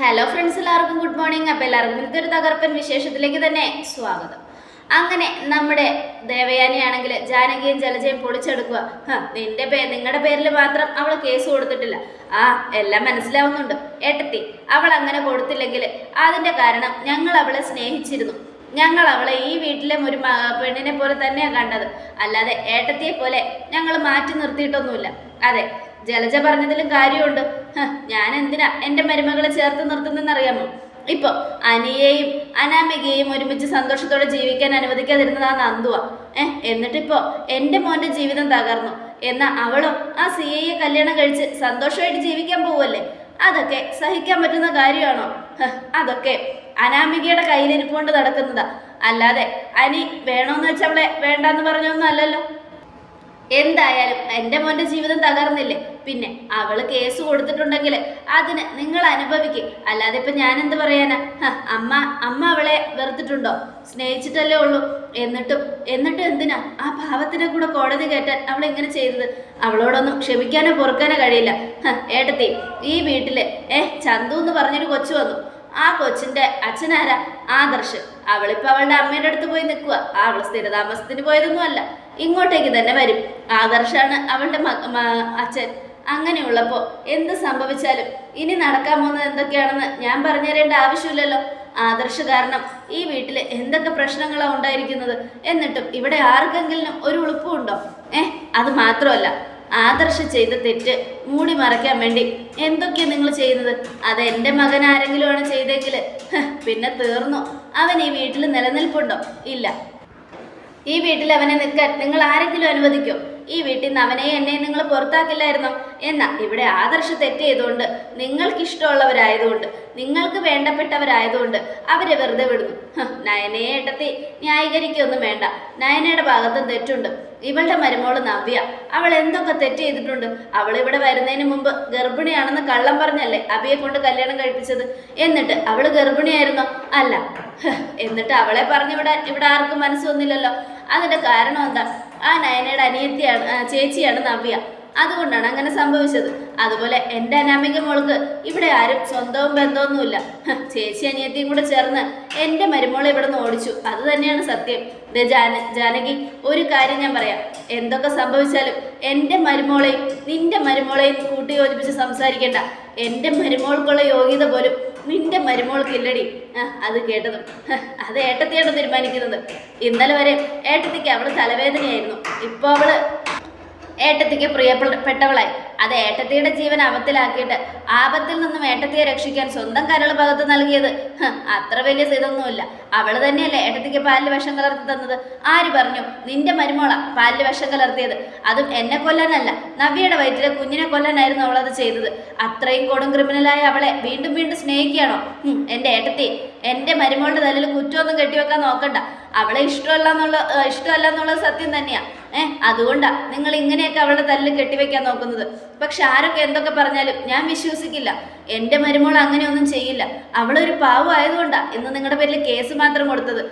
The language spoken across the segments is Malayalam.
ഹലോ ഫ്രണ്ട്സ് എല്ലാവർക്കും ഗുഡ് മോർണിംഗ് അപ്പോൾ എല്ലാവർക്കും ഇന്നത്തെ തകർപ്പൻ വിശേഷത്തിലേക്ക് തന്നെ സ്വാഗതം. അങ്ങനെ നമ്മുടെ ദേവയാനിയാണെങ്കിൽ ജാനകിയും ജലജയും പൊളിച്ചെടുക്കുക നിന്റെ പേ നിങ്ങളുടെ പേരിൽ മാത്രം അവൾ കേസ് കൊടുത്തിട്ടില്ല. ആ എല്ലാം മനസ്സിലാവുന്നുണ്ട്. ഏട്ടത്തി അവൾ അങ്ങനെ കൊടുത്തില്ലെങ്കിൽ അതിന്റെ കാരണം ഞങ്ങൾ അവളെ സ്നേഹിച്ചിരുന്നു. ഞങ്ങൾ അവളെ ഈ വീട്ടിലെ ഒരു പെണ്ണിനെ പോലെ തന്നെയാണ് കണ്ടത്. അല്ലാതെ ഏട്ടത്തിയെ പോലെ ഞങ്ങൾ മാറ്റി നിർത്തിയിട്ടൊന്നുമില്ല. അതെ ജലജ പറഞ്ഞതിലും കാര്യമുണ്ട്. എന്തിനാ എന്റെ മരുമകളെ ചേർത്ത് നിർത്തുന്നതെന്നറിയാമോ? ഇപ്പൊ അനിയെയും അനാമികയെയും ഒരുമിച്ച് സന്തോഷത്തോടെ ജീവിക്കാൻ അനുവദിക്കാതിരുന്നത് ആ നന്ദുവ. ഏഹ് എന്നിട്ടിപ്പോ എന്റെ മോന്റെ ജീവിതം തകർന്നു. എന്നാ അവളോ ആ സി ഐയെ കല്യാണം കഴിച്ച് സന്തോഷമായിട്ട് ജീവിക്കാൻ പോവല്ലേ? അതൊക്കെ സഹിക്കാൻ പറ്റുന്ന കാര്യമാണോ? അതൊക്കെ അനാമികയുടെ കയ്യിലിരിപ്പുകൊണ്ട് നടക്കുന്നതാ. അല്ലാതെ അനി വേണോന്ന് വെച്ചവളെ വേണ്ടാന്ന് പറഞ്ഞൊന്നും അല്ലല്ലോ. എന്തായാലും എന്റെ മോന്റെ ജീവിതം തകർന്നില്ലേ? പിന്നെ അവൾ കേസ് കൊടുത്തിട്ടുണ്ടെങ്കിൽ അതിന് നിങ്ങൾ അനുഭവിക്കും. അല്ലാതെ ഇപ്പം ഞാൻ എന്ത് പറയാനാ അമ്മ അമ്മ അവളെ വെറുത്തിട്ടുണ്ടോ? സ്നേഹിച്ചിട്ടല്ലേ ഉള്ളൂ. എന്നിട്ടും എന്നിട്ടും എന്തിനാ? ആ ഭാവത്തിനെ കൂടെ കോടതി കയറ്റാൻ അവൾ ഇങ്ങനെ ചെയ്തത്? അവളോടൊന്നും ക്ഷമിക്കാനോ പൊറുക്കാനോ കഴിയില്ല. ഏട്ടത്തി ഈ വീട്ടിൽ ഏ ചന്തു എന്ന് പറഞ്ഞൊരു കൊച്ചു വന്നു. ആ കൊച്ചിന്റെ അച്ഛനാരാ? ആദർശ്. അവളിപ്പോ അവളുടെ അമ്മയുടെ അടുത്ത് പോയി നിൽക്കുക അവൾ സ്ഥിരതാമസത്തിന് പോയതൊന്നും അല്ല. ഇങ്ങോട്ടേക്ക് തന്നെ വരും. ആദർശാണ് അവളുടെ അച്ഛൻ. അങ്ങനെയുള്ളപ്പോൾ എന്ത് സംഭവിച്ചാലും ഇനി നടക്കാൻ പോകുന്നത് എന്തൊക്കെയാണെന്ന് ഞാൻ പറഞ്ഞു തരേണ്ട ആവശ്യമില്ലല്ലോ. ആദർശ് കാരണം ഈ വീട്ടിൽ എന്തൊക്കെ പ്രശ്നങ്ങളാണ് ഉണ്ടായിരിക്കുന്നത്? എന്നിട്ടും ഇവിടെ ആർക്കെങ്കിലും ഒരു ഉളുപ്പുണ്ടോ ഏഹ് അത് മാത്രമല്ല. ആദർശ് ചെയ്ത തെറ്റ് മൂടി മറയ്ക്കാൻ വേണ്ടി എന്തൊക്കെയാണ് നിങ്ങൾ ചെയ്യുന്നത്? അത് എന്റെ മകൻ ആരെങ്കിലും ആണ് ചെയ്തെങ്കിൽ പിന്നെ തീർന്നു? അവൻ ഈ വീട്ടിൽ നിലനിൽപ്പുണ്ടോ? ഇല്ല. ഈ വീട്ടിൽ അവനെ നിൽക്കാൻ നിങ്ങൾ ആരെങ്കിലും അനുവദിക്കോ? ഈ വീട്ടിൽ നിന്ന് അവനെ എന്നെ നിങ്ങൾ പുറത്താക്കില്ലായിരുന്നോ? എന്നാ ഇവിടെ ആദർശ തെറ്റ് നിങ്ങൾക്ക് ഇഷ്ടമുള്ളവരായതുകൊണ്ട് നിങ്ങൾക്ക് വേണ്ടപ്പെട്ടവരായതുകൊണ്ട് അവരെ വെറുതെ വിടുന്നു. നയനയെ ഏട്ടത്തി ന്യായീകരിക്കൊന്നും വേണ്ട. നയനയുടെ ഭാഗത്തും തെറ്റുണ്ട്. ഇവളുടെ മരുമോൾ നവ്യ. അവൾ എന്തൊക്കെ തെറ്റ് ചെയ്തിട്ടുണ്ട്? അവൾ ഇവിടെ വരുന്നതിന് മുമ്പ് ഗർഭിണിയാണെന്ന് കള്ളം പറഞ്ഞല്ലേ അബിയെ കൊണ്ട് കല്യാണം കഴിപ്പിച്ചത്? എന്നിട്ട് അവൾ ഗർഭിണിയായിരുന്നു? അല്ല. എന്നിട്ട് അവളെ പറഞ്ഞു ഇവിടെ ഇവിടെ ആർക്കും മനസ്സൊന്നുമില്ലല്ലോ. അതിന്റെ കാരണം എന്താ? ആ നയനയുടെ അനിയത്തിയാണ് ചേച്ചിയാണ് നവ്യ. അതുകൊണ്ടാണ് അങ്ങനെ സംഭവിച്ചത്. അതുപോലെ എന്റെ അനാമിക മോൾക്ക് ഇവിടെ ആരും സ്വന്തവും ബന്ധമൊന്നുമില്ല. ചേച്ചി അനിയത്തിയും കൂടെ ചേർന്ന് എന്റെ മരുമോളെ ഇവിടെ നിന്ന് ഓടിച്ചു. അത് തന്നെയാണ് സത്യം. ദേ ജാന ജാനകി ഒരു കാര്യം ഞാൻ പറയാം. എന്തൊക്കെ സംഭവിച്ചാലും എന്റെ മരുമോളെയും നിന്റെ മരുമോളെയും കൂട്ടി യോജിപ്പിച്ച് സംസാരിക്കേണ്ട. എന്റെ മരുമോൾക്കുള്ള യോഗ്യത പോലും നിന്റെ മരുമോൾക്കില്ലടി. അത് കേട്ടതും. അത് ഏട്ടത്തിയാണ് തീരുമാനിക്കുന്നത്. ഇന്നലെ വരെ ഏട്ടത്തിക്ക് അവൾ തലവേദനയായിരുന്നു. ഇപ്പോൾ അവൾ ഏട്ടത്തിക്ക് പ്രിയപ്പെട്ടവളായി. അത് ഏട്ടത്തിയുടെ ജീവൻ ആപത്തിലാക്കിയിട്ട് ആപത്തിൽ നിന്നും ഏട്ടത്തിയെ രക്ഷിക്കാൻ സ്വന്തം കരൾ ഭാഗത്ത് നൽകിയത്. അത്ര വലിയ ഇതൊന്നുമില്ല. അവൾ തന്നെയല്ലേ ഏട്ടത്തിക്ക് പാലിൽ വിഷം കലർത്തി തന്നത്. ആര് പറഞ്ഞു? നിന്റെ മരുമോള പാലിൽ വിഷം കലർത്തിയത്. അതും എന്നെ കൊല്ലാനല്ല. നവ്യയുടെ വയറ്റിലെ കുഞ്ഞിനെ കൊല്ലാനായിരുന്നു അവളത് ചെയ്തത്. അത്രയും കൊടും ക്രിമിനലായ അവളെ വീണ്ടും വീണ്ടും സ്നേഹിക്കുകയാണോ? ഹും, എന്റെ ഏട്ടത്തി എന്റെ മരുമോളുടെ തലയിൽ കുറ്റമൊന്നും കെട്ടിവെക്കാൻ നോക്കണ്ട. അവളെ ഇഷ്ടമല്ല എന്നുള്ള ഇഷ്ടമല്ല എന്നുള്ളത് സത്യം തന്നെയാ. ഏഹ് അതുകൊണ്ടാ നിങ്ങൾ ഇങ്ങനെയൊക്കെ അവളുടെ തല്ലിൽ കെട്ടിവെക്കാൻ നോക്കുന്നത്. പക്ഷെ ആരൊക്കെ എന്തൊക്കെ പറഞ്ഞാലും ഞാൻ വിശ്വസിക്കില്ല. എന്റെ മരുമോൾ അങ്ങനെയൊന്നും ചെയ്യില്ല. അവളൊരു പാവം ആയതുകൊണ്ടാ ഇന്ന് നിങ്ങളുടെ പേരിൽ കേസ് മാത്രം കൊടുത്തത്.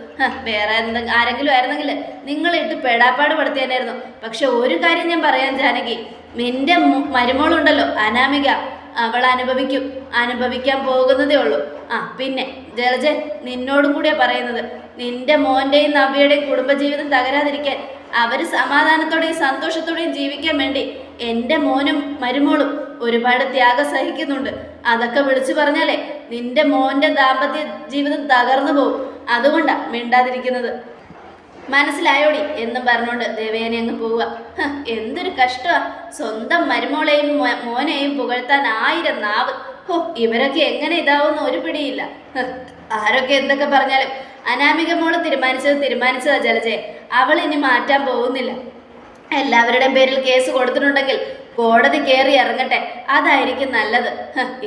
വേറെ എന്തെങ്കിലും ആരെങ്കിലും ആയിരുന്നെങ്കിൽ നിങ്ങളിട്ട് പെടാപ്പാട് പെടുത്തിയാനായിരുന്നു. പക്ഷെ ഒരു കാര്യം ഞാൻ പറയാൻ ജാനകി. നിന്റെ മരുമോളുണ്ടല്ലോ അനാമിക. അവൾ അനുഭവിക്കും. അനുഭവിക്കാൻ പോകുന്നതേ ഉള്ളൂ. ആ പിന്നെ ജലജ നിന്നോടും കൂടിയാ പറയുന്നത്. നിന്റെ മോന്റെയും നവ്യയുടെയും കുടുംബജീവിതം തകരാതിരിക്കാൻ അവർ സമാധാനത്തോടെയും സന്തോഷത്തോടെയും ജീവിക്കാൻ വേണ്ടി എന്റെ മോനും മരുമോളും ഒരുപാട് ത്യാഗം സഹിക്കുന്നുണ്ട്. അതൊക്കെ വിളിച്ചു പറഞ്ഞാലേ നിന്റെ മോന്റെ ദാമ്പത്യ ജീവിതം തകർന്നു പോകും അതുകൊണ്ടാ മിണ്ടാതിരിക്കുന്നത്. മനസ്സിലായോടി എന്നും പറഞ്ഞുകൊണ്ട് ദേവേനെ അങ്ങ് പോവുക. എന്തൊരു കഷ്ടമാ സ്വന്തം മരുമോളെയും മോനെയും പുകഴ്ത്താൻ ആയിരം നാവ്. ഹോ ഇവരൊക്കെ എങ്ങനെ ഇതാവുന്ന ഒരു പിടിയില്ല. ആരൊക്കെ എന്തൊക്കെ പറഞ്ഞാലും അനാമിക മോൾ തീരുമാനിച്ചത് തീരുമാനിച്ചതാ ജലജയെ. അവൾ ഇനി മാറ്റാൻ പോകുന്നില്ല. എല്ലാവരുടെയും പേരിൽ കേസ് കൊടുത്തിട്ടുണ്ടെങ്കിൽ കോടതി കയറി ഇറങ്ങട്ടെ. അതായിരിക്കും നല്ലത്.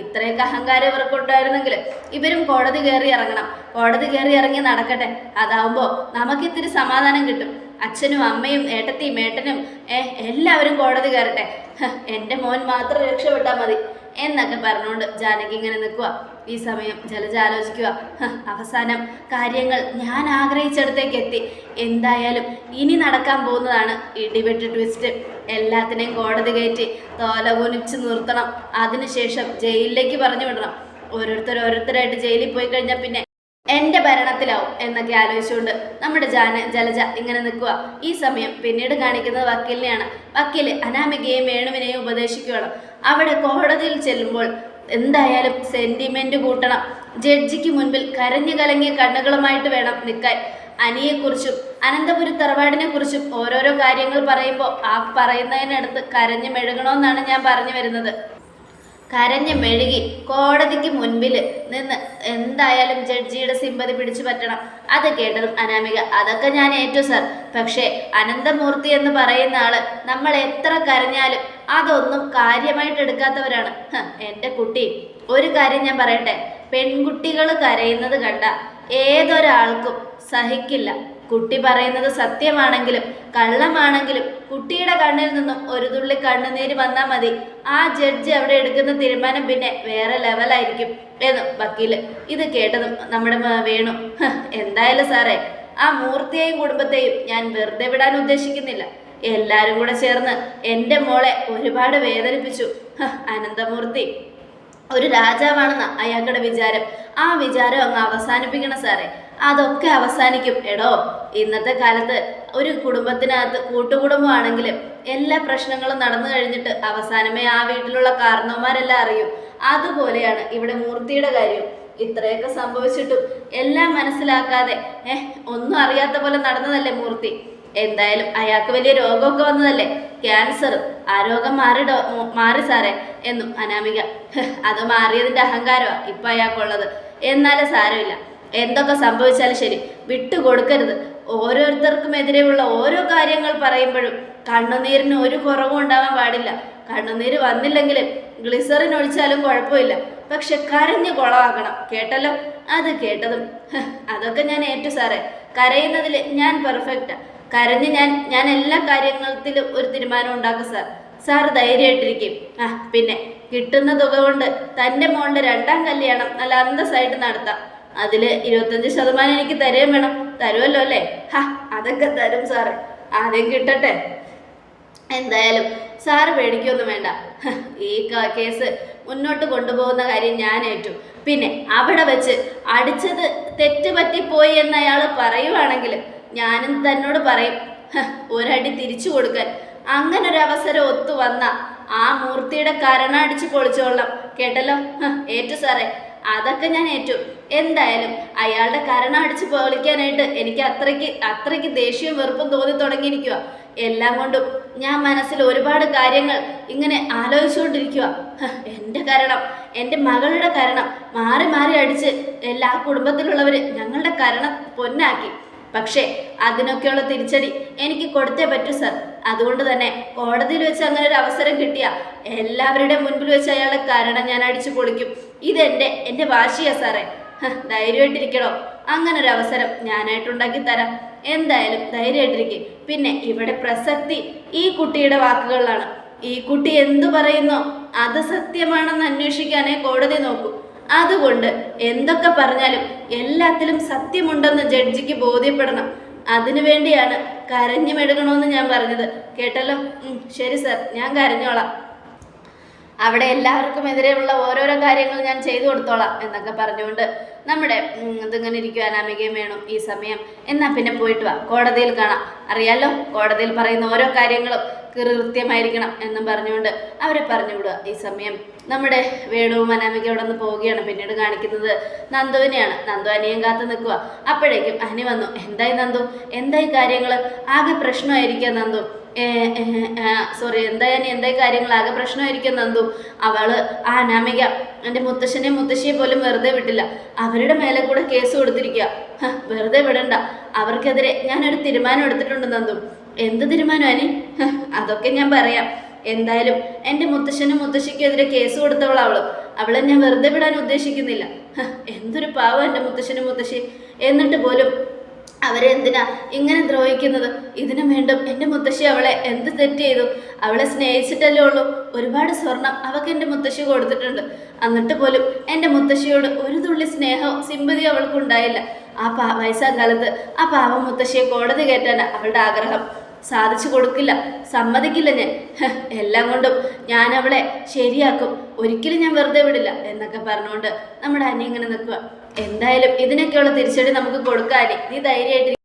ഇത്രയൊക്കെ അഹങ്കാരം ഇവർക്കുണ്ടായിരുന്നെങ്കിൽ ഇവരും കോടതി കയറി ഇറങ്ങണം. കോടതി കയറി ഇറങ്ങി നടക്കട്ടെ. അതാവുമ്പോൾ നമുക്ക് ഇത്തിരി സമാധാനം കിട്ടും. അച്ഛനും അമ്മയും ഏട്ടത്തിയും ഏട്ടനും എല്ലാവരും കോടതി കയറട്ടെ. എന്റെ മോൻ മാത്രം രക്ഷപ്പെട്ടാൽ മതി. എന്നൊക്കെ പറഞ്ഞുകൊണ്ട് ജാനകി ഇങ്ങനെ നിൽക്കുക ഈ സമയം ജലജ ആലോചിക്കുക അവസാനം കാര്യങ്ങൾ ഞാൻ ആഗ്രഹിച്ചിടത്തേക്ക് എത്തി. എന്തായാലും ഇനി നടക്കാൻ പോകുന്നതാണ് ഇടിവെട്ട് ട്വിസ്റ്റ് എല്ലാത്തിനെയും കോടതി കയറ്റി തോല കുനിച്ച് നിർത്തണം. അതിനുശേഷം ജയിലിലേക്ക് പറഞ്ഞു വിടണം. ഓരോരുത്തർ ഓരോരുത്തരായിട്ട് ജയിലിൽ പോയി കഴിഞ്ഞാൽ പിന്നെ എന്റെ ഭരണത്തിലാവും എന്നൊക്കെ ആലോചിച്ചുകൊണ്ട് നമ്മുടെ ജാന ജലജ ഇങ്ങനെ നിൽക്കുക ഈ സമയം പിന്നീട് കാണിക്കുന്നത് വക്കീലിനെയാണ്. വക്കീൽ അനാമികയെയും വേണുവിനെയും ഉപദേശിക്കുകയാണ്. അവിടെ കോടതിയിൽ ചെല്ലുമ്പോൾ എന്തായാലും സെന്റിമെന്റ് കൂട്ടണം. ജഡ്ജിക്ക് മുൻപിൽ കരഞ്ഞു കലങ്ങിയ കണ്ണുകളുമായിട്ട് വേണം നിൽക്കാൻ. അനിയെക്കുറിച്ചും അനന്തപുരി തറവാടിനെ കുറിച്ചും ഓരോരോ കാര്യങ്ങൾ പറയുമ്പോൾ ആ പറയുന്നതിനടുത്ത് കരഞ്ഞു മെഴുകണമെന്നാണ് ഞാൻ പറഞ്ഞു വരുന്നത്. കരഞ്ഞ് മെഴുകി കോടതിക്ക് മുൻപിൽ നിന്ന് എന്തായാലും ജഡ്ജിയുടെ സിമ്പതി പിടിച്ചു പറ്റണം. അത് കേട്ടതും അനാമിക അതൊക്കെ ഞാൻ ഏറ്റു സർ. പക്ഷേ അനന്തമൂർത്തി എന്ന് പറയുന്ന ആൾ നമ്മൾ എത്ര കരഞ്ഞാലും അതൊന്നും കാര്യമായിട്ട് എടുക്കാത്തവരാണ്. എന്റെ കുട്ടി ഒരു കാര്യം ഞാൻ പറയട്ടെ. പെൺകുട്ടികൾ കരയുന്നത് കണ്ട ഏതൊരാൾക്കും സഹിക്കില്ല. കുട്ടി പറയുന്നത് സത്യമാണെങ്കിലും കള്ളമാണെങ്കിലും കുട്ടിയുടെ കണ്ണിൽ നിന്നും ഒരു തുള്ളി കണ്ണുനീര് വന്നാൽ മതി. ആ ജഡ്ജ് അവിടെ എടുക്കുന്ന തീരുമാനം പിന്നെ വേറെ ലെവലായിരിക്കും എന്ന് വക്കീൽ ഇത് കേട്ടതും നമ്മുടെ വേണു. എന്തായാലും സാറേ ആ മൂർത്തിയെയും കുടുംബത്തെയും ഞാൻ വെറുതെ വിടാൻ ഉദ്ദേശിക്കുന്നില്ല. എല്ലാരും കൂടെ ചേർന്ന് എന്റെ മോളെ ഒരുപാട് വേദനിപ്പിച്ചു. അനന്തമൂർത്തി. ഒരു രാജാവാണെന്ന അയാളുടെ വിചാരം. ആ വിചാരം അങ്ങ് അവസാനിപ്പിക്കണം സാറേ. അതൊക്കെ അവസാനിക്കും. എടോ ഇന്നത്തെ കാലത്ത് ഒരു കുടുംബത്തിനകത്ത് കൂട്ടുകുടുംബമാണെങ്കിലും എല്ലാ പ്രശ്നങ്ങളും നടന്നു കഴിഞ്ഞിട്ട് അവസാനമേ ആ വീട്ടിലുള്ള കാരണവന്മാരെല്ലാം അറിയും. അതുപോലെയാണ് ഇവിടെ മൂർത്തിയുടെ കാര്യം. ഇത്രയൊക്കെ സംഭവിച്ചിട്ടും എല്ലാം മനസ്സിലാക്കാതെ ഏഹ് ഒന്നും അറിയാത്ത പോലെ നടന്നതല്ലേ മൂർത്തി? എന്തായാലും അയാൾക്ക് വലിയ രോഗമൊക്കെ വന്നതല്ലേ? ക്യാൻസർ. ആ രോഗം മാറി മാറി സാറേ എന്നും അനാമിക. "ഹ്, അത് മാറിയതിന്റെ അഹങ്കാരമാണ് ഇപ്പൊ അയാൾക്കുള്ളത്. എന്നാലും സാരമില്ല. എന്തൊക്കെ സംഭവിച്ചാലും ശരി വിട്ടുകൊടുക്കരുത്. ഓരോരുത്തർക്കും എതിരെയുള്ള ഓരോ കാര്യങ്ങൾ പറയുമ്പോഴും കണ്ണുനീരിന് ഒരു കുറവും ഉണ്ടാവാൻ പാടില്ല. കണ്ണുനീര് വന്നില്ലെങ്കിൽ ഗ്ലിസറിൻ ഒഴിച്ചാലും കുഴപ്പമില്ല. പക്ഷെ കരഞ്ഞു കുളമാക്കണം കേട്ടല്ലോ? അത് കേട്ടതും. അതൊക്കെ ഞാൻ ഏറ്റു സാറേ. കരയുന്നതിൽ ഞാൻ പെർഫെക്റ്റാ. കരഞ്ഞ് ഞാൻ ഞാൻ എല്ലാ കാര്യങ്ങളിലും ഒരു തീരുമാനം ഉണ്ടാക്കും സാർ. സാർ ധൈര്യമായിട്ടിരിക്കും. ആ പിന്നെ കിട്ടുന്ന തുക കൊണ്ട് തന്റെ മോളുടെ രണ്ടാം കല്യാണം നല്ല അന്തസ്സായിട്ട് നടത്താം. അതിൽ ഇരുപത്തഞ്ച് ശതമാനം എനിക്ക് തരേം വേണം. തരുമല്ലോ അല്ലേ? ഹാ അതൊക്കെ തരും സാറ്. ആദ്യം കിട്ടട്ടെ. എന്തായാലും സാറ് പേടിക്കൊന്നും വേണ്ട. ഈ കേസ് മുന്നോട്ട് കൊണ്ടുപോകുന്ന കാര്യം ഞാൻ ഏറ്റു. പിന്നെ അവിടെ വെച്ച് അടിച്ചത് തെറ്റ് പറ്റിപ്പോയി എന്ന് അയാൾ പറയുവാണെങ്കിൽ ഞാനും തന്നോട് പറയും. ഒരടി തിരിച്ചു കൊടുക്കാൻ. അങ്ങനെ ഒരു അവസരം ഒത്തു വന്ന ആ മൂർത്തിയുടെ കരണടിച്ച് പൊളിച്ചോളാം കേട്ടല്ലോ? ഏറ്റു സാറേ. അതൊക്കെ ഞാൻ ഏറ്റു. എന്തായാലും അയാളുടെ കരണം അടിച്ച് പൊളിക്കാനായിട്ട് എനിക്ക് അത്രയ്ക്ക് അത്രയ്ക്ക് ദേഷ്യവും വെറുപ്പും തോന്നി തുടങ്ങിയിരിക്കുക. എല്ലാം കൊണ്ടും ഞാൻ മനസ്സിൽ ഒരുപാട് കാര്യങ്ങൾ ഇങ്ങനെ ആലോചിച്ചുകൊണ്ടിരിക്കുക. എന്റെ കരണം എന്റെ മകളുടെ കരണം മാറി മാറി അടിച്ച് എല്ലാ കുടുംബത്തിലുള്ളവർ ഞങ്ങളുടെ കരണം പൊന്നാക്കി. പക്ഷേ അതിനൊക്കെയുള്ള തിരിച്ചടി എനിക്ക് കൊടുത്തേ പറ്റൂ സർ. അതുകൊണ്ട് തന്നെ കോടതിയിൽ വെച്ച് അങ്ങനെ ഒരു അവസരം കിട്ടിയ എല്ലാവരുടെയും മുൻപിൽ വെച്ച് അയാളെ കാരണം ഞാൻ അടിച്ചു പൊളിക്കും. ഇതെന്റെ എന്റെ വാശിയാ സാറേ. ധൈര്യമായിട്ടിരിക്കണോ? അങ്ങനെ ഒരു അവസരം ഞാനായിട്ടുണ്ടാക്കി തരാം എന്തായാലും ധൈര്യമായിട്ടിരിക്കും. പിന്നെ ഇവിടെ പ്രസക്തി ഈ കുട്ടിയുടെ വാക്കുകളിലാണ്. ഈ കുട്ടി എന്തു പറയുന്നോ അത് സത്യമാണെന്ന് അന്വേഷിക്കാനേ കോടതി നോക്കൂ. അതുകൊണ്ട് എന്തൊക്കെ പറഞ്ഞാലും എല്ലാത്തിലും സത്യമുണ്ടെന്ന് ജഡ്ജിക്ക് ബോധ്യപ്പെടണം. അതിനു വേണ്ടിയാണ് കരഞ്ഞു ഞാൻ പറഞ്ഞത്. കേട്ടല്ലോ? ശരി സർ. ഞാൻ കരഞ്ഞോളാം. അവിടെ എല്ലാവർക്കും എതിരെയുള്ള ഓരോരോ കാര്യങ്ങൾ ഞാൻ ചെയ്തു കൊടുത്തോളാം എന്നൊക്കെ പറഞ്ഞുകൊണ്ട് നമ്മുടെ ഇതിങ്ങനെ ഇരിക്കും അനാമികയും വേണം ഈ സമയം. എന്നാൽ പിന്നെ പോയിട്ട് വാ കോടതിയിൽ കാണാം. അറിയാലോ കോടതിയിൽ പറയുന്ന ഓരോ കാര്യങ്ങളും കൃത്യമായിരിക്കണം എന്നും പറഞ്ഞുകൊണ്ട് അവരെ പറഞ്ഞു വിടുക ഈ സമയം. നമ്മുടെ വേണുവും അനാമികയും അവിടെ നിന്ന് പോവുകയാണ് പിന്നീട് കാണിക്കുന്നത് നന്ദുവിനെയാണ്. നന്ദു അനിയും കാത്തു നിൽക്കുക അപ്പോഴേക്കും അനി വന്നു എന്തായി നന്ദു? എന്തായി കാര്യങ്ങൾ ആകെ പ്രശ്നമായിരിക്കുക നന്ദു. സോറി എന്തായാലും എന്തായി എന്തേ ആകെ പ്രശ്നമായിരിക്കും നന്ദു. അവൾ ആ അനാമിക എന്റെ മുത്തശ്ശനെ മുത്തശ്ശിയെ പോലും വെറുതെ വിട്ടില്ല. അവരുടെ മേലെ കൂടെ കേസ് കൊടുത്തിരിക്കുക വെറുതെ വിടണ്ട. അവർക്കെതിരെ ഞാനൊരു തീരുമാനം എടുത്തിട്ടുണ്ട് നന്ദു. എന്ത് തീരുമാനം അനി അതൊക്കെ ഞാൻ പറയാം. എന്തായാലും എന്റെ മുത്തശ്ശനും മുത്തശ്ശിക്കെതിരെ കേസ് കൊടുത്തവളവളും അവളെ. ഞാൻ വെറുതെ വിടാൻ ഉദ്ദേശിക്കുന്നില്ല. എന്തൊരു പാവം എന്റെ മുത്തശ്ശനും മുത്തശ്ശി എന്നിട്ട് പോലും അവരെ എന്തിനാ ഇങ്ങനെ ദ്രോഹിക്കുന്നത്? ഇതിനു വീണ്ടും എന്റെ മുത്തശ്ശി അവളെ എന്ത് തെറ്റ് ചെയ്തു? അവളെ സ്നേഹിച്ചിട്ടല്ലേ ഉള്ളൂ. ഒരുപാട് സ്വർണം അവൾക്ക് എന്റെ മുത്തശ്ശി കൊടുത്തിട്ടുണ്ട്. എന്നിട്ട് പോലും എന്റെ മുത്തശ്ശിയോട് ഒരു തുള്ളി സ്നേഹവും സിമ്പതിയും അവൾക്ക് ഉണ്ടായില്ല ആ പാ വയസ്സാം കാലത്ത് ആ പാവം മുത്തശ്ശിയെ കോടതി കയറ്റാൻ അവളുടെ ആഗ്രഹം. സാധിച്ചു കൊടുക്കില്ല സമ്മതിക്കില്ല ഞാൻ. എല്ലാം കൊണ്ടും ഞാൻ അവളെ ശരിയാക്കും. ഒരിക്കലും ഞാൻ വെറുതെ വിടില്ല എന്നൊക്കെ പറഞ്ഞുകൊണ്ട് നമ്മുടെ അനി ഇങ്ങനെ നിൽക്കുക എന്തായാലും ഇതിനൊക്കെയുള്ള തിരിച്ചടി നമുക്ക് കൊടുക്കാനേ നീ ധൈര്യമായിട്ട്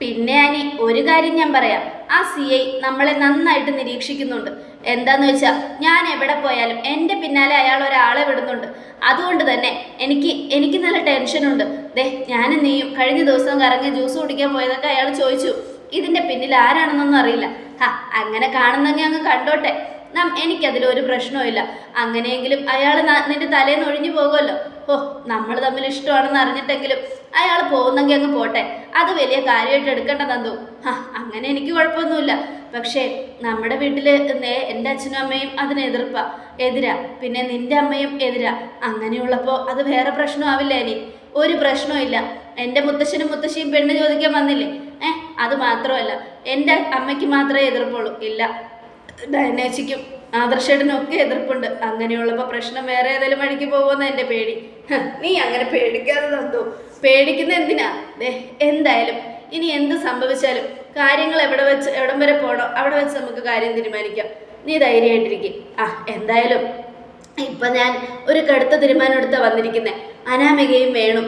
പിന്നെ അനി ഒരു കാര്യം ഞാൻ പറയാം. ആ സി ഐ നമ്മളെ നന്നായിട്ട് നിരീക്ഷിക്കുന്നുണ്ട്. എന്താന്ന് വെച്ചാൽ ഞാൻ എവിടെ പോയാലും എന്റെ പിന്നാലെ അയാൾ ഒരാളെ വിടുന്നുണ്ട്. അതുകൊണ്ട് തന്നെ എനിക്ക് എനിക്ക് നല്ല ടെൻഷനുണ്ട്. ദേ ഞാനും നീയും കഴിഞ്ഞ ദിവസം കറങ്ങി ജ്യൂസ് കുടിക്കാൻ പോയതൊക്കെ അയാൾ ചോദിച്ചു. ഇതിന്റെ പിന്നിൽ ആരാണെന്നൊന്നും അറിയില്ല. ഹാ അങ്ങനെ കാണുന്നെങ്കിൽ അങ്ങ് കണ്ടോട്ടെ. നാം എനിക്കതിലൊരു പ്രശ്നവുമില്ല. അങ്ങനെയെങ്കിലും അയാൾ നിന്റെ തലേന്ന് ഒഴിഞ്ഞു പോകുമല്ലോ. ഓ നമ്മൾ തമ്മിൽ ഇഷ്ടമാണെന്ന് അറിഞ്ഞിട്ടെങ്കിലും അയാൾ പോകുന്നെങ്കിൽ അങ്ങ് പോട്ടെ. അത് വലിയ കാര്യമായിട്ട് എടുക്കേണ്ട നന്ദു. ഹാ അങ്ങനെ എനിക്ക് കുഴപ്പമൊന്നുമില്ല. പക്ഷേ നമ്മുടെ വീട്ടിൽ എന്റെ അച്ഛനും അമ്മയും അതിന് എതിർപ്പാ. എതിരാ. പിന്നെ നിന്റെ അമ്മയും എതിരാ. അങ്ങനെയുള്ളപ്പോൾ അത് വേറെ പ്രശ്നമാവില്ല ഇനി? ഒരു പ്രശ്നവും എന്റെ മുത്തശ്ശനും മുത്തശ്ശിയും പെണ്ണ് ചോദിക്കാൻ വന്നില്ലേ? ഏഹ് അത് മാത്രമല്ല. എന്റെ അമ്മയ്ക്ക് മാത്രമേ എതിർപ്പുള്ളൂ. ഇല്ല. ഡയനേച്ചിക്കും ആദർശേടനൊക്കെ എതിർപ്പുണ്ട്. അങ്ങനെയുള്ളപ്പോൾ പ്രശ്നം വേറെ ഏതെങ്കിലും വഴിക്ക് പോകുമെന്ന് എന്റെ പേടി. നീ അങ്ങനെ പേടിക്കാതെ തന്നു? പേടിക്കുന്ന എന്തിനാ? എന്തായാലും ഇനി എന്ത് സംഭവിച്ചാലും കാര്യങ്ങൾ എവിടെ വെച്ച് എവിടം വരെ പോകണോ അവിടെ വെച്ച് നമുക്ക് കാര്യം തീരുമാനിക്കാം. നീ ധൈര്യമായിട്ടിരിക്കും. ആ എന്തായാലും ഇപ്പം ഞാൻ ഒരു കടുത്ത തീരുമാനം എടുത്താ വന്നിരിക്കുന്നത് അനാമികയും വേണം.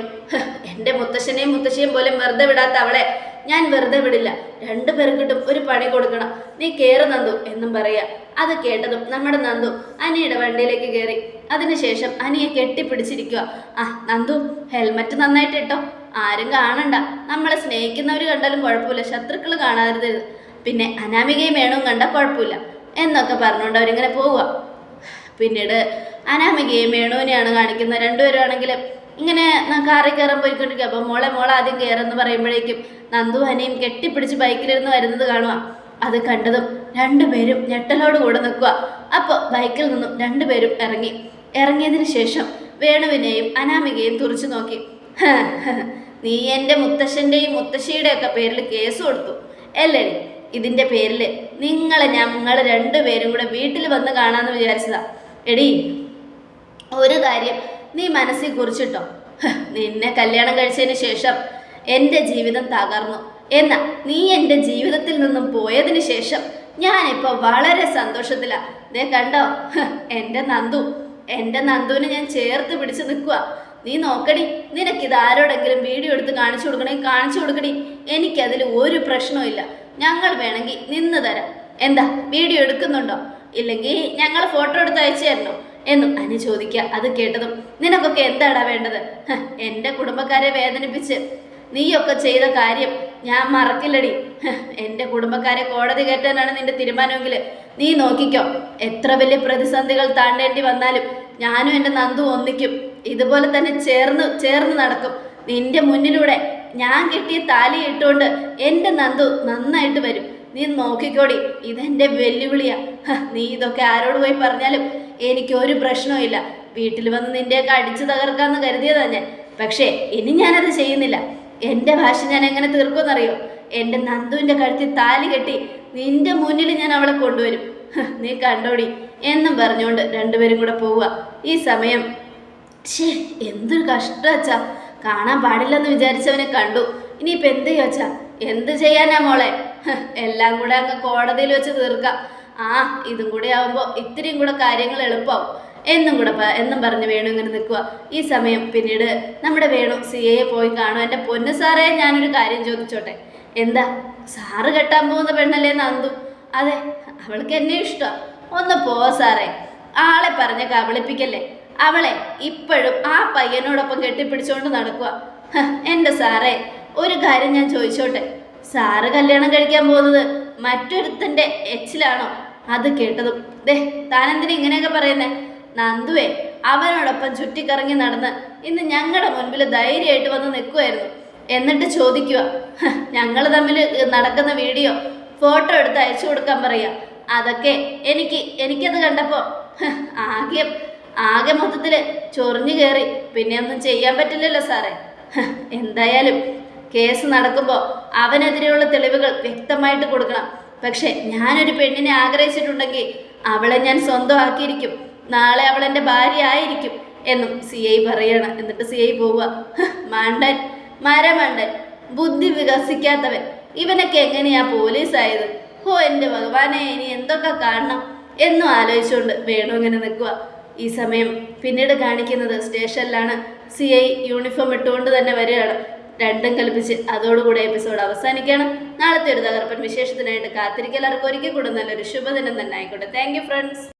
എന്റെ മുത്തശ്ശനെയും മുത്തശ്ശിയും പോലും വെറുതെ വിടാത്ത അവളെ ഞാൻ വെറുതെ വിടില്ല. രണ്ടു പേർക്കിട്ടും ഒരു പണി കൊടുക്കണം. നീ കയറി നന്ദു എന്നും പറയാ. അത് കേട്ടതും നമ്മുടെ നന്ദു അനിയുടെ വണ്ടിയിലേക്ക് കയറി അതിനുശേഷം അനിയെ കെട്ടിപ്പിടിച്ചിരിക്കുക ആ നന്ദു ഹെൽമറ്റ് നന്നായിട്ട് ഇട്ടോ. ആരും കാണണ്ട. നമ്മളെ സ്നേഹിക്കുന്നവര് കണ്ടാലും കുഴപ്പമില്ല. ശത്രുക്കൾ കാണരുത് പിന്നെ അനാമികയും വേണവും കണ്ടാൽ കുഴപ്പമില്ല. എന്നൊക്കെ പറഞ്ഞുകൊണ്ട് അവരിങ്ങനെ പോവുക പിന്നീട് അനാമികയും വേണുവിനെയാണ് കാണിക്കുന്നത് രണ്ടുപേരും ആണെങ്കിൽ ഇങ്ങനെ കാറിൽ കയറാൻ പോയിക്കൊണ്ടിരിക്കുക അപ്പോൾ മോളെ മോളെ ആദ്യം കയറെന്ന് പറയുമ്പോഴേക്കും നന്ദു അനിയും കെട്ടിപ്പിടിച്ച് ബൈക്കിലിരുന്ന് വരുന്നത് കാണുക അത് കണ്ടതും രണ്ടുപേരും ഞെട്ടലോട് കൂടെ നിൽക്കുക അപ്പോൾ ബൈക്കിൽ നിന്നും രണ്ടുപേരും ഇറങ്ങി. ഇറങ്ങിയതിന് ശേഷം വേണുവിനെയും അനാമികയും തുറച്ചു നോക്കി. "ഹ, ഹ, നീ എന്റെ മുത്തശ്ശന്റെയും മുത്തശ്ശിയുടെ ഒക്കെ പേരിൽ കേസ് കൊടുത്തു. അല്ലേ ഇതിന്റെ പേരിൽ നിങ്ങളെ ഞങ്ങൾ രണ്ടുപേരും കൂടെ വീട്ടിൽ വന്ന് കാണാമെന്ന് വിചാരിച്ചതാ. എടീ ഒരു കാര്യം നീ മനസ്സിൽ കുറിച്ചിട്ടോ? നിന്നെ കല്യാണം കഴിച്ചതിന് ശേഷം എന്റെ ജീവിതം തകർന്നു. എന്നാ നീ എന്റെ ജീവിതത്തിൽ നിന്നും പോയതിന് ശേഷം ഞാനിപ്പോൾ വളരെ സന്തോഷത്തിലാണ് ദേ കണ്ടോ? എന്റെ നന്ദു. എന്റെ നന്ദുവിനെ ഞാൻ ചേർത്ത് പിടിച്ച് നിൽക്കുക നീ നോക്കടി നിനക്കിത് ആരോടെങ്കിലും വീഡിയോ എടുത്ത് കാണിച്ചു കൊടുക്കണേ കാണിച്ചു കൊടുക്കടി. എനിക്കതിൽ ഒരു പ്രശ്നവും ഞങ്ങൾ വേണമെങ്കിൽ നിന്ന് തരാം. എന്താ വീഡിയോ എടുക്കുന്നുണ്ടോ? ഇല്ലെങ്കിൽ ഞങ്ങൾ ഫോട്ടോ എടുത്ത് അയച്ചു തരണോ? എന്നും അനു ചോദിക്കുക. അത് കേട്ടതും നിനക്കൊക്കെ എന്താടാ വേണ്ടത്? എന്റെ കുടുംബക്കാരെ വേദനിപ്പിച്ച് നീയൊക്കെ ചെയ്ത കാര്യം ഞാൻ മറക്കില്ലടി. എന്റെ കുടുംബക്കാരെ കോടതി കയറ്റാനാണ് നിന്റെ തീരുമാനമെങ്കിൽ നീ നോക്കിക്കോ. എത്ര വലിയ പ്രതിസന്ധികൾ താണ്ടേണ്ടി വന്നാലും ഞാനും എന്റെ നന്ദു ഒന്നിക്കും. ഇതുപോലെ തന്നെ ചേർന്ന് ചേർന്ന് നടക്കും. നിന്റെ മുന്നിലൂടെ ഞാൻ കെട്ടിയ താലി ഇട്ടുകൊണ്ട് എന്റെ നന്ദു നന്നായിട്ട് വരും. നീ നോക്കിക്കോടി ഇതെന്റെ വെല്ലുവിളിയാ. നീ ഇതൊക്കെ ആരോട് പോയി പറഞ്ഞാലും എനിക്ക് ഒരു പ്രശ്നവും വീട്ടിൽ വന്ന് നിന്റെയൊക്കെ അടിച്ചു തകർക്കാന്ന് കരുതിയതാ ഞാൻ. പക്ഷേ ഇനി ഞാനത് ചെയ്യുന്നില്ല. എന്റെ ഭാഷ ഞാൻ എങ്ങനെ തീർക്കുമെന്നറിയോ? എന്റെ നന്ദുവിന്റെ കഴുത്തിൽ താലി കെട്ടി നിന്റെ മുന്നിൽ ഞാൻ അവളെ കൊണ്ടുവരും. നീ കണ്ടോടി എന്നും പറഞ്ഞുകൊണ്ട് രണ്ടുപേരും കൂടെ പോവുക. ഈ സമയം ഷേ എന്തൊരു കഷ്ടച്ചാ കാണാൻ പാടില്ലെന്ന് വിചാരിച്ചവനെ കണ്ടു. ഇനിയിപ്പോൾ എന്ത് ചോച്ചാ എന്ത് ചെയ്യാനാ മോളെ? എല്ലാം കൂടെ അങ്ങ് കോടതിയിൽ വെച്ച് തീർക്കാം. ആ ഇതും കൂടെ ആവുമ്പോൾ ഇത്തിരിയും കൂടെ കാര്യങ്ങൾ എളുപ്പമാവും എന്നും കൂടെ എന്നും പറഞ്ഞ് വേണു ഇങ്ങനെ നിൽക്കുക ഈ സമയം പിന്നീട് നമ്മുടെ വേണു സി എയെ പോയി കാണും. എന്റെ പൊന്നു സാറേ ഞാനൊരു കാര്യം ചോദിച്ചോട്ടെ? എന്താ? സാറ് കെട്ടാൻ പോകുന്ന പെണ്ണല്ലേ നന്ദു? അതെ അവൾക്ക് എന്നെ ഇഷ്ടമാണ് ഒന്ന് പോ സാറേ. ആളെ പറഞ്ഞ് കബളിപ്പിക്കല്ലേ? അവളെ ഇപ്പോഴും ആ പയ്യനോടൊപ്പം കെട്ടിപ്പിടിച്ചുകൊണ്ട് നടക്കുക എന്റെ സാറേ ഒരു കാര്യം ഞാൻ ചോദിച്ചോട്ടെ? സാറ് കല്യാണം കഴിക്കാൻ പോകുന്നത് മറ്റൊരുത്തന്റെ എച്ചിലാണോ? അത് കേട്ടതും. ദേ താനെന്തിനാ ഇങ്ങനെയൊക്കെ പറയുന്നേ? നന്ദുവേ അവനോടൊപ്പം ചുറ്റിക്കറങ്ങി നടന്ന് ഇന്ന് ഞങ്ങളുടെ മുൻപിൽ ധൈര്യമായിട്ട് വന്ന് നിൽക്കുമായിരുന്നു എന്നിട്ട് ചോദിക്കുക ഞങ്ങൾ തമ്മിൽ നടക്കുന്ന വീഡിയോ ഫോട്ടോ എടുത്ത് അയച്ചു കൊടുക്കാൻ പറയുക അതൊക്കെ എനിക്ക് എനിക്കത് കണ്ടപ്പോൾ ആകെ ആകെ മൊത്തത്തിൽ ചൊറിഞ്ഞു കയറി. പിന്നെ ഒന്നും ചെയ്യാൻ പറ്റില്ലല്ലോ സാറേ. എന്തായാലും കേസ് നടക്കുമ്പോൾ അവനെതിരെയുള്ള തെളിവുകൾ വ്യക്തമായിട്ട് കൊടുക്കണം. പക്ഷേ ഞാനൊരു പെണ്ണിനെ ആഗ്രഹിച്ചിട്ടുണ്ടെങ്കിൽ അവളെ ഞാൻ സ്വന്തമാക്കിയിരിക്കും. നാളെ അവൾ എന്റെ ഭാര്യ ആയിരിക്കും എന്നും സി ഐ പറയണം. എന്നിട്ട് സി ഐ പോവുക. ഹ, മാണ്ടൻ. മരമണ്ടൻ. ബുദ്ധി വികസിക്കാത്തവൻ. ഇവനൊക്കെ എങ്ങനെയാ പോലീസായത്? ഓ എന്റെ ഭഗവാനെ ഇനി എന്തൊക്കെ കാണണം? എന്നും ആലോചിച്ചുകൊണ്ട് വേണു ഇങ്ങനെ നിൽക്കുക. ഈ സമയം പിന്നീട് കാണിക്കുന്നത് സ്റ്റേഷനിലാണ്. സി ഐ യൂണിഫോം ഇട്ടുകൊണ്ട് തന്നെ വരികയാണ്. രണ്ടും കൽപ്പിച്ച് അതോടുകൂടെ എപ്പിസോഡ് അവസാനിക്കുകയാണ്. നാളത്തെ ഒരു തകർപ്പൻ വിശേഷത്തിനായിട്ട് കാത്തിരിക്കൽ ഒരിക്കൽ കൂടെ നല്ലൊരു ശുഭദിനം തന്നെ ആയിക്കോട്ടെ. Thank friends